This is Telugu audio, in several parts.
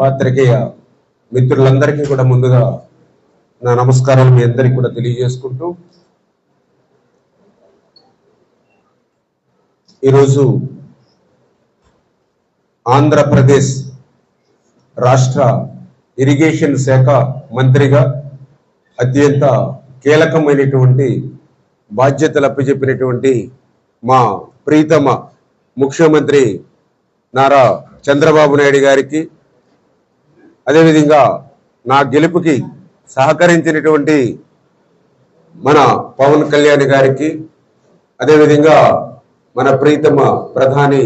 పాత్రికేయ మిత్రులందరికీ కూడా ముందుగా నా నమస్కారాలు మీ అందరికీ కూడా తెలియజేసుకుంటూ ఈరోజు ఆంధ్రప్రదేశ్ రాష్ట్ర ఇరిగేషన్ శాఖ మంత్రిగా అత్యంత కీలకమైనటువంటి బాధ్యతలు అప్పచెప్పినటువంటి మా ప్రీతమ ముఖ్యమంత్రి నారా చంద్రబాబు నాయుడు గారికి అదేవిధంగా నా గెలుపుకి సహకరించినటువంటి మన పవన్ కళ్యాణ్ గారికి అదేవిధంగా మన ప్రీతమ ప్రధాని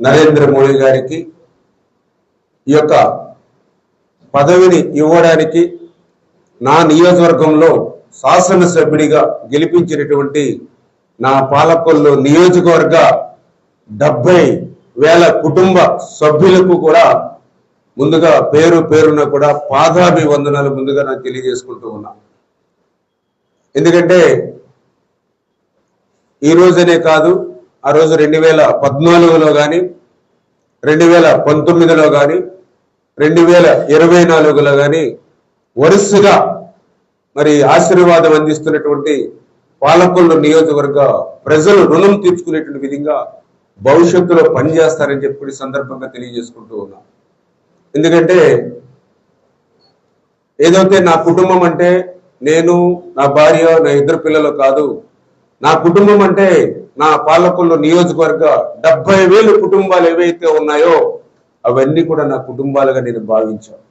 నరేంద్ర మోడీ గారికి ఈ యొక్క పదవిని ఇవ్వడానికి నా నియోజకవర్గంలో శాసనసభ్యుడిగా గెలిపించినటువంటి నా పాలకొల్లు నియోజకవర్గ డెబ్బై వేల కుటుంబ సభ్యులకు కూడా ముందుగా పేరు పేరున కూడా పాదాభివందనాలు ముందుగా నాకు తెలియజేసుకుంటూ ఉన్నా. ఎందుకంటే ఈ రోజనే కాదు ఆ రోజు రెండు వేల పద్నాలుగులో కానీ రెండు వేల పంతొమ్మిదిలో కానీ రెండు వేల ఇరవై నాలుగులో కానీ వరుసగా మరి ఆశీర్వాదం అందిస్తున్నటువంటి పాలకొల్లు నియోజకవర్గ ప్రజలు రుణం తీర్చుకునేటువంటి విధంగా భవిష్యత్తులో పనిచేస్తారని చెప్పి సందర్భంగా తెలియజేసుకుంటూ ఉన్నాను ఎందుకంటే ఏదైతే నా కుటుంబం అంటే నేను నా భార్య నా ఇద్దరు పిల్లలు కాదు నా కుటుంబం అంటే నా పాలకొల్లు నియోజకవర్గ డెబ్బై వేలు కుటుంబాలు ఏవైతే ఉన్నాయో అవన్నీ కూడా నా కుటుంబాలుగా నేను భావించాను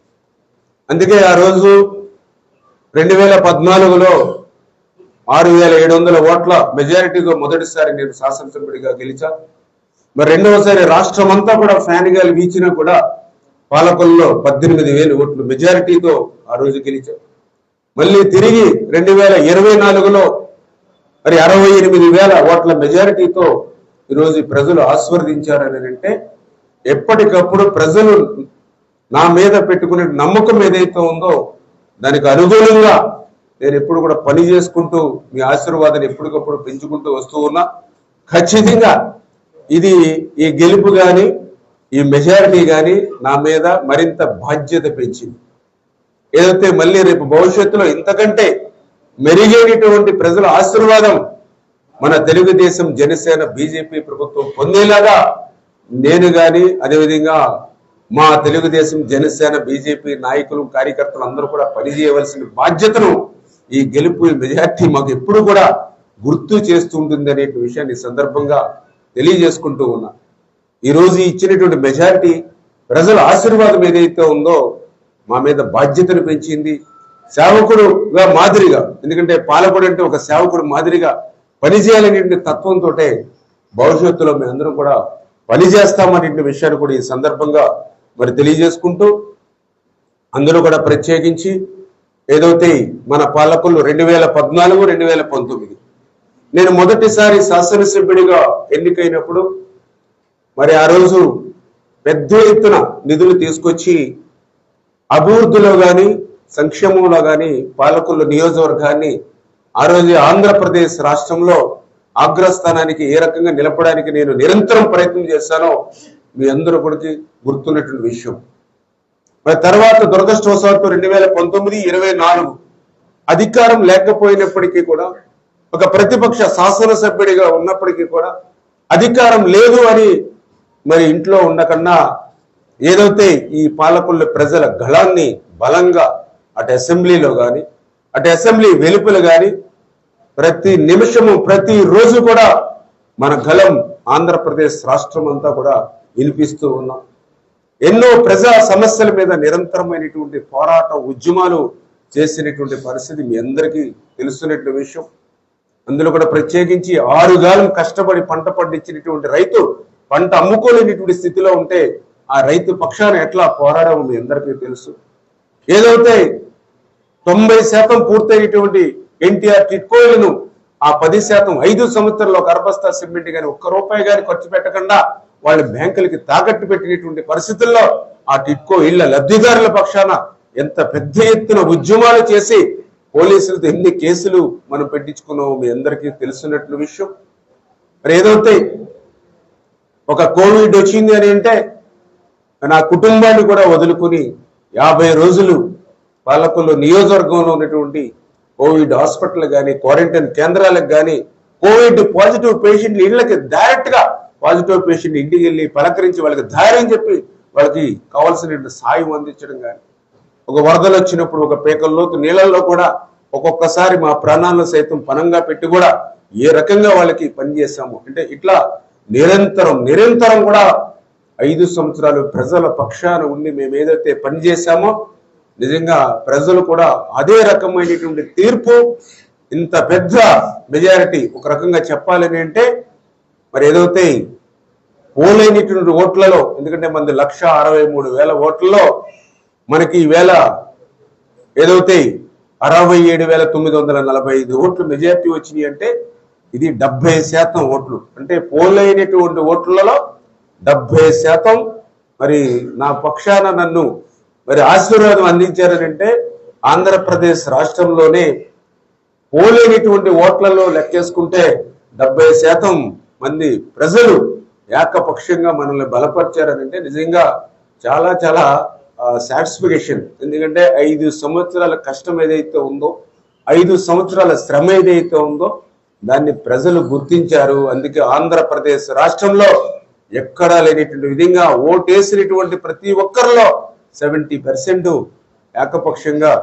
అందుకే ఆ రోజు రెండు వేల పద్నాలుగులో ఆరు వేల ఏడు వందల ఓట్ల మెజారిటీగా మొదటిసారి నేను శాసనసభ్యుడిగా గెలిచా. మరి రెండవసారి రాష్ట్రం అంతా కూడా ఫ్యాన్గా వీచినా కూడా పాలకొల్లో పద్దెనిమిది వేలు ఓట్లు మెజారిటీతో ఆ రోజు గెలిచాం. మళ్ళీ తిరిగి రెండు వేల ఇరవై నాలుగులో మరి అరవై ఎనిమిది వేల ఓట్ల మెజారిటీతో ఈరోజు ప్రజలు ఆస్వర్దించారని అంటే ఎప్పటికప్పుడు ప్రజలు నా మీద పెట్టుకునే నమ్మకం ఏదైతే ఉందో దానికి అనుగుణంగా నేను ఎప్పుడు కూడా పని చేసుకుంటూ మీ ఆశీర్వాదాన్ని ఎప్పటికప్పుడు పెంచుకుంటూ వస్తూ ఉన్నా. ఖచ్చితంగా ఇది ఈ గెలుపు కానీ ఈ మెజారిటీ కానీ నా మీద మరింత బాధ్యత పెంచింది. ఏదైతే మళ్ళీ రేపు భవిష్యత్తులో ఇంతకంటే మెరుగైనటువంటి ప్రజల ఆశీర్వాదం మన తెలుగుదేశం జనసేన బీజేపీ ప్రభుత్వం పొందేలాగా నేను కానీ అదేవిధంగా మా తెలుగుదేశం జనసేన బీజేపీ నాయకులు కార్యకర్తలు అందరూ కూడా పనిచేయవలసిన బాధ్యతను ఈ గెలుపు ఈ మెజార్టీ మాకు ఎప్పుడు కూడా గుర్తు చేస్తుంటుంది అనేటువంటి విషయాన్ని సందర్భంగా తెలియజేసుకుంటూ ఉన్నా. ఈరోజు ఇచ్చినటువంటి మెజారిటీ ప్రజల ఆశీర్వాదం ఏదైతే ఉందో మా మీద బాధ్యతను పెంచింది. సేవకుడుగా మాదిరిగా ఎందుకంటే పాలకుడు అంటే ఒక సేవకుడు మాదిరిగా పనిచేయాలనే తత్వంతో భవిష్యత్తులో మేమందరం కూడా పనిచేస్తామనే విషయాన్ని కూడా ఈ సందర్భంగా మరి తెలియజేసుకుంటూ అందరూ కూడా ప్రత్యేకించి ఏదైతే మన పాలకులు రెండు వేల పద్నాలుగు రెండు వేల పంతొమ్మిది. నేను మొదటిసారి శాసనసభ్యుడిగా ఎన్నికైనప్పుడు మరి ఆ రోజు పెద్ద ఎత్తున నిధులు తీసుకొచ్చి అభివృద్ధిలో కానీ సంక్షేమంలో కానీ పాలకుల నియోజకవర్గాన్ని ఆ రోజు ఆంధ్రప్రదేశ్ రాష్ట్రంలో అగ్రస్థానానికి ఏ రకంగా నిలపడానికి నేను నిరంతరం ప్రయత్నం చేశానో మీ అందరూ కూడా గుర్తున్నటువంటి విషయం. మరి తర్వాత దురదృష్టవశాత్తు రెండు వేల పంతొమ్మిది ఇరవై నాలుగు అధికారం లేకపోయినప్పటికీ కూడా ఒక ప్రతిపక్ష శాసనసభ్యుడిగా ఉన్నప్పటికీ కూడా అధికారం లేదు అని మరి ఇంట్లో ఉండకన్నా ఏదైతే ఈ పాలకుల ప్రజల గళాన్ని బలంగా అటు అసెంబ్లీలో కానీ అటు అసెంబ్లీ వెలుపల కానీ ప్రతి నిమిషము ప్రతి రోజు కూడా మన గలం ఆంధ్రప్రదేశ్ రాష్ట్రం అంతా కూడా వినిపిస్తూ ఉన్నాం. ఎన్నో ప్రజా సమస్యల మీద నిరంతరమైనటువంటి పోరాట ఉద్యమాలు చేసినటువంటి పరిస్థితి మీ అందరికీ తెలుస్తున్నటువంటి విషయం. అందులో కూడా ప్రత్యేకించి ఆరుగాలం కష్టపడి పంట పండించినటువంటి రైతు పంట అమ్ముకోలేనిటువంటి స్థితిలో ఉంటే ఆ రైతు పక్షాన ఎట్లా పోరాడమో మీ అందరికీ తెలుసు. ఏదైతే తొంభై శాతం పూర్తయ్యేటువంటి ఎన్టీఆర్ టిట్కోయిలను ఆ పది శాతం ఐదు సంవత్సరాల్లో గర్భస్థ సిమెంట్ కానీ ఒక్క రూపాయి కానీ ఖర్చు పెట్టకుండా వాళ్ళ బ్యాంకులకి తాకట్టు పెట్టినటువంటి పరిస్థితుల్లో ఆ టిట్కో ఇళ్ళ లబ్ధిదారుల పక్షాన ఎంత పెద్ద ఎత్తున ఉద్యమాలు చేసి పోలీసులతో ఎన్ని కేసులు మనం పెట్టించుకున్నామో మీ అందరికీ తెలిసినట్లు విషయం. మరి ఏదైతే ఒక కోవిడ్ వచ్చింది అని అంటే నా కుటుంబాన్ని కూడా వదులుకుని యాభై రోజులు పాలకొల్లు నియోజకవర్గంలో ఉన్నటువంటి కోవిడ్ హాస్పిటల్ కానీ క్వారంటైన్ కేంద్రాలకు కానీ కోవిడ్ పాజిటివ్ పేషెంట్లు ఇళ్ళకి డైరెక్ట్గా పాజిటివ్ పేషెంట్ ఇంటికి వెళ్ళి పలకరించి వాళ్ళకి ధైర్యం చెప్పి వాళ్ళకి కావాల్సిన సాయం అందించడం కానీ ఒక వరదలు వచ్చినప్పుడు ఒక పేకల్లోకి నీళ్ళల్లో కూడా ఒక్కొక్కసారి మా ప్రాణాలను సైతం పనంగా పెట్టి కూడా ఏ రకంగా వాళ్ళకి పనిచేసాము అంటే ఇట్లా నిరంతరం నిరంతరం కూడా ఐదు సంవత్సరాలు ప్రజల పక్షాన ఉండి మేము ఏదైతే పనిచేశామో నిజంగా ప్రజలు కూడా అదే రకమైనటువంటి తీర్పు ఇంత పెద్ద మెజారిటీ ఒక రకంగా చెప్పాలని అంటే మరి ఏదైతే పోలేనిటువంటి ఓట్లలో ఎందుకంటే మనది లక్ష అరవై మూడు వేల ఓట్లలో మనకి ఈవేళ ఏదైతే అరవై ఏడు వేల తొమ్మిది వందల నలభై ఐదు ఓట్లు మెజారిటీ వచ్చినాయి అంటే ఇది డెబ్బై శాతం ఓట్లు. అంటే పోలైనటువంటి ఓట్లలో డెబ్బై శాతం. మరి నా పక్షాన నన్ను మరి ఆశీర్వాదం అందించారనంటే ఆంధ్రప్రదేశ్ రాష్ట్రంలోనే పోలేనిటువంటి ఓట్లలో లెక్కేసుకుంటే డెబ్బై శాతం మంది ప్రజలు ఏకపక్షంగా మనల్ని బలపరిచారనంటే నిజంగా చాలా చాలా సాటిస్ఫికేషన్. ఎందుకంటే ఐదు సంవత్సరాల కష్టం ఏదైతే ఉందో ఐదు సంవత్సరాల శ్రమ ఏదైతే ఉందో దాన్ని ప్రజలు గుర్తించారు. అందుకే ఆంధ్రప్రదేశ్ రాష్ట్రంలో ఎక్కడా లేనిటువంటి విధంగా ఓటేసినటువంటి ప్రతి ఒక్కరిలో సెవెంటీ పర్సెంట్ ఏకపక్షంగా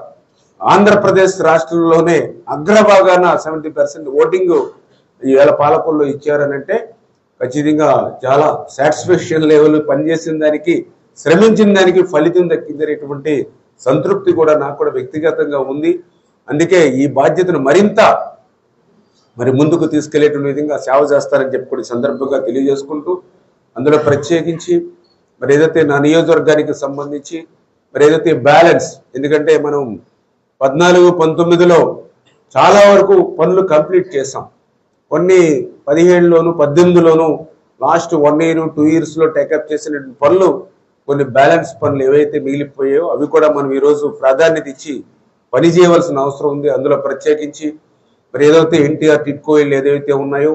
ఆంధ్రప్రదేశ్ రాష్ట్రంలోనే అగ్రభాగాన సెవెంటీ పర్సెంట్ ఓటింగ్ ఈవేళ పాలకుల్లో ఇచ్చారనంటే ఖచ్చితంగా చాలా సాటిస్ఫాక్షన్ లెవెల్ పనిచేసిన దానికి శ్రమించిన దానికి ఫలితం దక్కిందనేటువంటి సంతృప్తి కూడా నాకు కూడా వ్యక్తిగతంగా ఉంది. అందుకే ఈ బాధ్యతను మరింత మరి ముందుకు తీసుకెళ్ళేటువంటి విధంగా సేవ చేస్తారని చెప్పి కూడా సందర్భంగా తెలియజేసుకుంటూ అందులో ప్రత్యేకించి మరి ఏదైతే నా నియోజకవర్గానికి సంబంధించి మరి ఏదైతే బ్యాలెన్స్ ఎందుకంటే మనం పద్నాలుగు పంతొమ్మిదిలో చాలా వరకు పనులు కంప్లీట్ చేసాం కొన్ని పదిహేడులోను పద్దెనిమిదిలోను లాస్ట్ వన్ ఇయర్ టూ ఇయర్స్లో టేకప్ చేసిన పనులు కొన్ని బ్యాలెన్స్ పనులు ఏవైతే మిగిలిపోయాయో అవి కూడా మనం ఈరోజు ప్రాధాన్యత ఇచ్చి పని చేయవలసిన అవసరం ఉంది. అందులో ప్రత్యేకించి మరి ఏదైతే ఎన్టీఆర్ టిట్కో ఏదైతే ఉన్నాయో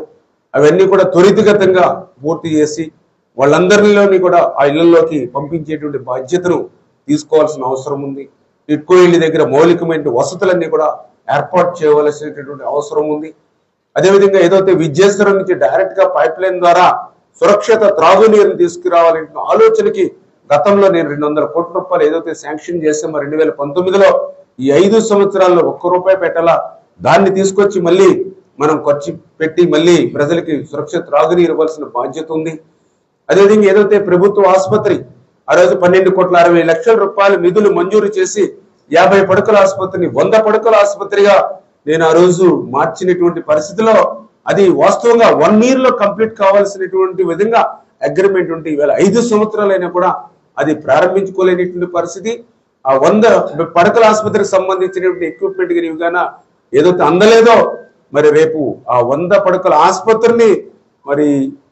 అవన్నీ కూడా త్వరితగతంగా పూర్తి చేసి వాళ్ళందరిలోని కూడా ఆ ఇళ్ళలోకి పంపించేటువంటి బాధ్యతను తీసుకోవాల్సిన అవసరం ఉంది. టిట్కో ఇళ్ళ దగ్గర మౌలికమైన వసతులన్నీ కూడా ఏర్పాటు చేయవలసినటువంటి అవసరం ఉంది. అదేవిధంగా ఏదైతే విద్యేశ్వరం నుంచి డైరెక్ట్గా పైప్ లైన్ ద్వారా సురక్షిత త్రాగునీరుని తీసుకురావాలనే ఆలోచనకి గతంలో నేను రెండు వందల కోట్ల రూపాయలు ఏదైతే శాంక్షన్ చేసామో రెండు వేల పంతొమ్మిదిలో ఈ ఐదు సంవత్సరాల్లో ఒక్క రూపాయి పెట్టాలా? దాన్ని తీసుకొచ్చి మళ్ళీ మనం ఖర్చు పెట్టి మళ్ళీ ప్రజలకి సురక్షిత త్రాగునీరు ఇవ్వాల్సిన బాధ్యత ఉంది. అదేవిధంగా ఏదైతే ప్రభుత్వ ఆసుపత్రి ఆ రోజు పన్నెండు కోట్ల అరవై లక్షల రూపాయల నిధులు మంజూరు చేసి యాభై పడకల ఆసుపత్రిని వంద పడకల ఆసుపత్రిగా నేను ఆ రోజు మార్చినటువంటి పరిస్థితిలో అది వాస్తవంగా వన్ ఇయర్లో కంప్లీట్ కావాల్సినటువంటి విధంగా అగ్రిమెంట్ ఉంటే ఈవేళ ఐదు సంవత్సరాలైనా కూడా అది ప్రారంభించుకోలేనటువంటి పరిస్థితి. ఆ వంద పడకల ఆసుపత్రికి సంబంధించినటువంటి ఎక్విప్మెంట్ కానీ ఏదైతే అందలేదో మరి రేపు ఆ వంద పడకల ఆసుపత్రిని మరి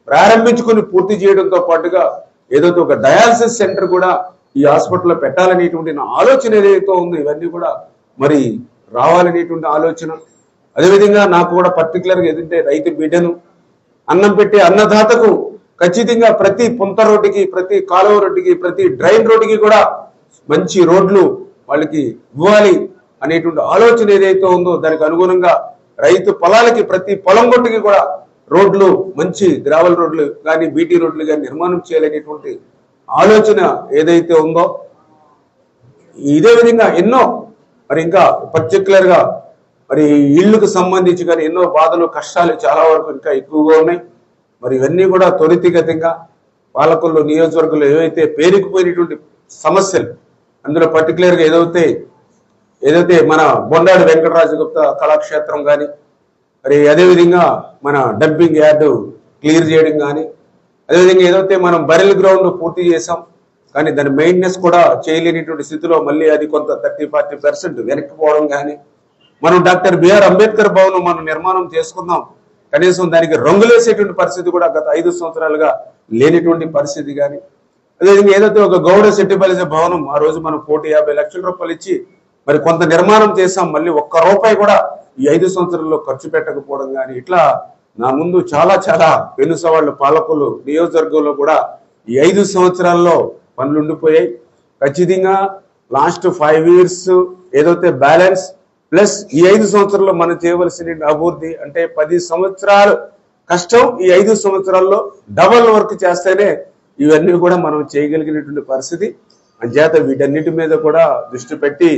ప్రారంభించుకొని పూర్తి చేయడంతో పాటుగా ఏదైతే ఒక డయాలసిస్ సెంటర్ కూడా ఈ హాస్పిటల్లో పెట్టాలనేటువంటి నా ఆలోచన ఏదైతే ఉందో ఇవన్నీ కూడా మరి రావాలనేటువంటి ఆలోచన. అదేవిధంగా నాకు కూడా పర్టికులర్గా ఏదంటే రైతు బిడ్డను అన్నం పెట్టే అన్నదాతకు ఖచ్చితంగా ప్రతి పుంత రోడ్డుకి ప్రతి కాలువ రోడ్డుకి ప్రతి డ్రైన్ రోడ్డుకి కూడా మంచి రోడ్లు వాళ్ళకి ఇవ్వాలి. అనేటువంటి ఆలోచన ఏదైతే ఉందో దానికి అనుగుణంగా రైతు పొలాలకి ప్రతి పొలం గొట్టుకి కూడా రోడ్లు మంచి గ్రావెల్ రోడ్లు కానీ బీటీ రోడ్లు కానీ నిర్మాణం చేయాలనేటువంటి ఆలోచన ఏదైతే ఉందో ఇదే విధంగా ఎన్నో మరి ఇంకా పర్టికులర్గా మరి ఇళ్ళకు సంబంధించి కానీ ఎన్నో బాధలు కష్టాలు చాలా వరకు ఇంకా ఎక్కువగా ఉన్నాయి. మరి ఇవన్నీ కూడా త్వరితగతంగా పాలకుల్లో నియోజకవర్గంలో ఏవైతే పేరుకుపోయినటువంటి సమస్యలు అందులో పర్టికులర్గా ఏదైతే ఏదైతే మన బొండాడు వెంకటరాజు గుప్త కళాక్షేత్రం కానీ మరి అదేవిధంగా మన డంపింగ్ యార్డు క్లియర్ చేయడం కానీ అదేవిధంగా ఏదైతే మనం బరెల్ గ్రౌండ్ పూర్తి చేసాం కానీ దాని మెయింటెనెన్స్ కూడా చేయలేనిటువంటి స్థితిలో మళ్ళీ అది కొంత థర్టీ ఫార్టీ పర్సెంట్ వెనక్కిపోవడం కానీ మనం డాక్టర్ బిఆర్ అంబేద్కర్ భవన్ మనం నిర్మాణం చేసుకుందాం కనీసం దానికి రంగులేసేటువంటి పరిస్థితి కూడా గత ఐదు సంవత్సరాలుగా లేనిటువంటి పరిస్థితి కానీ అదేవిధంగా ఏదైతే ఒక గౌడ సెట్టిపల్లి భవనం ఆ రోజు మనం కోటి యాభై లక్షల రూపాయలు ఇచ్చి మరి కొంత నిర్మాణం చేసాం మళ్ళీ ఒక్క రూపాయి కూడా ఈ ఐదు సంవత్సరాల్లో ఖర్చు పెట్టకపోవడం కానీ ఇట్లా నా ముందు చాలా చాలా పెను సవాళ్ళు పాలకులు నియోజకవర్గంలో కూడా ఈ ఐదు సంవత్సరాల్లో పనులు ఉండిపోయాయి. ఖచ్చితంగా లాస్ట్ ఫైవ్ ఇయర్స్ ఏదైతే బ్యాలెన్స్ ప్లస్ ఈ ఐదు సంవత్సరాల్లో మనం చేయవలసిన అభివృద్ధి అంటే పది సంవత్సరాలు కష్టం ఈ ఐదు సంవత్సరాల్లో డబల్ వర్క్ చేస్తేనే ఇవన్నీ కూడా మనం చేయగలిగినటువంటి పరిస్థితి. అంచేత వీటన్నిటి మీద కూడా దృష్టి పెట్టి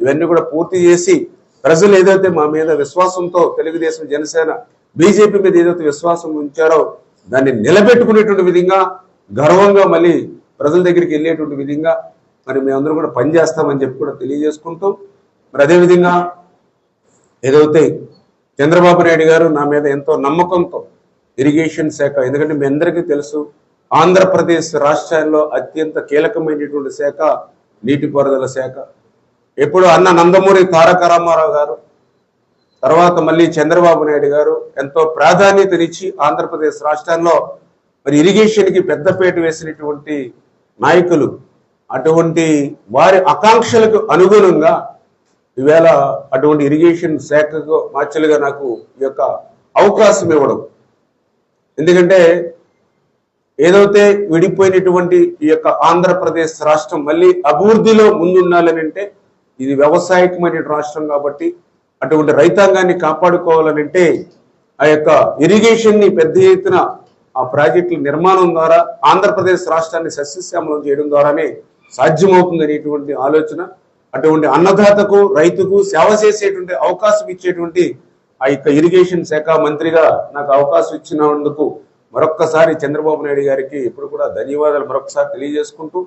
ఇవన్నీ కూడా పూర్తి చేసి ప్రజలు ఏదైతే మా మీద విశ్వాసంతో తెలుగుదేశం జనసేన బీజేపీ మీద ఏదైతే విశ్వాసం ఉంచారో దాన్ని నిలబెట్టుకునేటువంటి విధంగా గర్వంగా మళ్ళీ ప్రజల దగ్గరికి వెళ్ళేటువంటి విధంగా మరి మేమందరం కూడా పనిచేస్తామని చెప్పి కూడా తెలియజేసుకుంటూ మరి అదేవిధంగా ఏదైతే చంద్రబాబు నాయుడు గారు నా మీద ఎంతో నమ్మకంతో ఇరిగేషన్ శాఖ ఎందుకంటే మీ అందరికీ తెలుసు ఆంధ్రప్రదేశ్ రాష్ట్రాల్లో అత్యంత కీలకమైనటువంటి శాఖ నీటిపారుదల శాఖ. ఎప్పుడు అన్న నందమూరి తారక రామారావు గారు తర్వాత మళ్ళీ చంద్రబాబు నాయుడు గారు ఎంతో ప్రాధాన్యతనిచ్చి ఆంధ్రప్రదేశ్ రాష్ట్రంలో మరి ఇరిగేషన్కి పెద్దపేట వేసినటువంటి నాయకులు అటువంటి వారి ఆకాంక్షలకు అనుగుణంగా ఈవేళ అటువంటి ఇరిగేషన్ శాఖకు మార్చలుగా నాకు ఈ యొక్క అవకాశం ఇవ్వడం. ఎందుకంటే ఏదైతే విడిపోయినటువంటి ఈ యొక్క ఆంధ్రప్రదేశ్ రాష్ట్రం మళ్ళీ అభివృద్ధిలో ముందుండాలని అంటే ఇది వ్యవసాయకమైన రాష్ట్రం కాబట్టి అటువంటి రైతాంగాన్ని కాపాడుకోవాలనంటే ఆ యొక్క ఇరిగేషన్ని పెద్ద ఎత్తున ఆ ప్రాజెక్టుల నిర్మాణం ద్వారా ఆంధ్రప్రదేశ్ రాష్ట్రాన్ని సస్యశ్యామలం చేయడం ద్వారానే సాధ్యమవుతుంది అనేటువంటి ఆలోచన. అటువంటి అన్నదాతకు రైతుకు సేవ చేసేటువంటి అవకాశం ఇచ్చేటువంటి ఆ యొక్క ఇరిగేషన్ శాఖ మంత్రిగా నాకు అవకాశం ఇచ్చినందుకు మరొక్కసారి చంద్రబాబు నాయుడు గారికి ఇప్పుడు కూడా ధన్యవాదాలు మరొకసారి తెలియజేసుకుంటూ